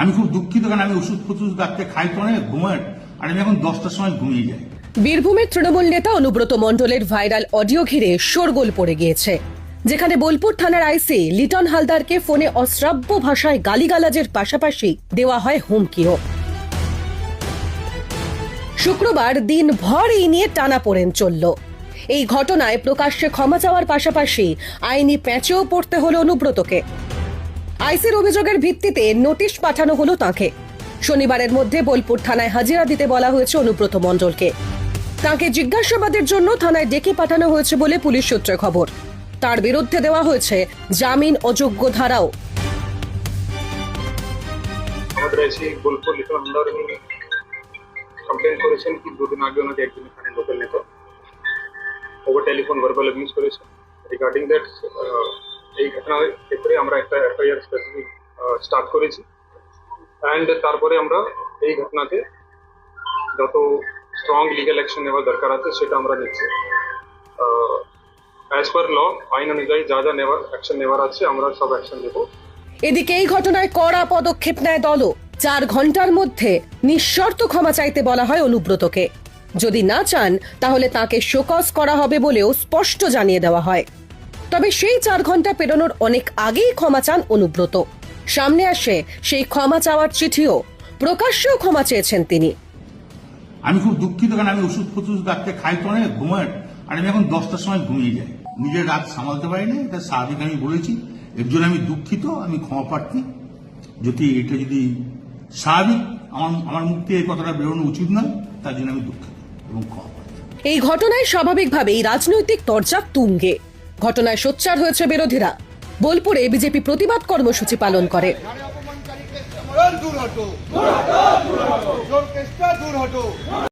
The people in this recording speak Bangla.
আমি খুব দুঃখিত কারণ আমি ওষুধ ফষুধ রাত্রে খাই তো অনেক ঘুমায় আর আমি এখন দশটার সময় ঘুমিয়ে যাই। বীরভূমের তৃণমূল নেতা অনুব্রত মণ্ডলের ভাইরাল অডিও ঘিরে শোরগোল পড়ে গিয়েছে, যেখানে বোলপুর থানার আইসি লিটন হালদারকে ফোনে অশ্রাব্য ভাষায় গালিগালাজের পাশাপাশি দেওয়া হয় হুমকিও। শুক্রবার দিনভর এই নিয়ে টানা পড়েন চলল। এই ঘটনায় প্রকাশ্যে ক্ষমা চাওয়ার পাশাপাশি আইনি প্যাঁচেও পড়তে হলো অনুব্রতকে। আইসির অভিযোগের ভিত্তিতে নোটিশ পাঠানো হলো তাকে। শনিবারের মধ্যে বোলপুর থানায় হাজিরা দিতে বলা হয়েছে অনুব্রত মণ্ডলকে। তাকে জিজ্ঞাসাবাদের জন্য থানায় ডেকে পাঠানো হয়েছে বলে পুলিশ সূত্রে খবর। তার বিরুদ্ধে দেওয়া হয়েছে জামিন অযোগ্য ধারাও। কমপ্লেন করেছেন কি দুদিন আগে ওনাকে এখানে লোকাল নেতা। Over telephone verbal abuse regarding that এই ঘটনার ক্ষেত্রে আমরা একটা এফআইআর স্পেসিফিক স্টার্ট করেছি। অ্যান্ড তারপরে আমরা এই ঘটনাতে যত স্ট্রং লিগ্যাল অ্যাকশন নেওয়ার দরকার আছে, সেটা আমরা নিচ্ছি। অ্যাজ পার ল আইন অনুযায়ী যা যা নেওয়ার অ্যাকশন নেওয়ার আছে, আমরা সব অ্যাকশন নেব। এদিকে এই ঘটনায় কড়া পদক্ষেপ নেয় দলও। চার ঘণ্টার মধ্যে নিঃশর্ত ক্ষমা চাইতে বলা হয় অনুব্রতকে। যদি না চান, তাহলে তাকে শোকজ করা হবে বলেও স্পষ্ট জানিয়ে দেওয়া হয়। তবে সেই চার ঘণ্টা পেরোনোর অনেক আগেই ক্ষমা চান অনুব্রত। সামনে আসে সেই ক্ষমা চাওয়ার চিঠিও। প্রকাশ্যেও ক্ষমা চেয়েছেন তিনি। আমি খুব দুঃখিত কারণ আমি ওষুধ ফষুধ রাত্রে খাই তো অনেক ঘুমায়। আর আমি এখন দশটার সময় ঘুমিয়ে যাই। নিজের রাত সামালতে পারি না এটা স্বাভাবিক আমি বলেছি। এর জন্য আমি দুঃখিত আমি ক্ষমা প্রার্থী। যদি এটা যদি স্বাভাবিক আমার আমার মুখ থেকে এই কথাটা বেরোনো উচিত নয় তার জন্য আমি দুঃখিত এবং ক্ষমা এই ঘটনায় স্বাভাবিকভাবেই রাজনৈতিক তরজা তুঙ্গে। ঘটনায় সোচ্চার হয়েছে বিরোধীরা। বোলপুরে বিজেপি প্রতিবাদ কর্মসূচি পালন করে।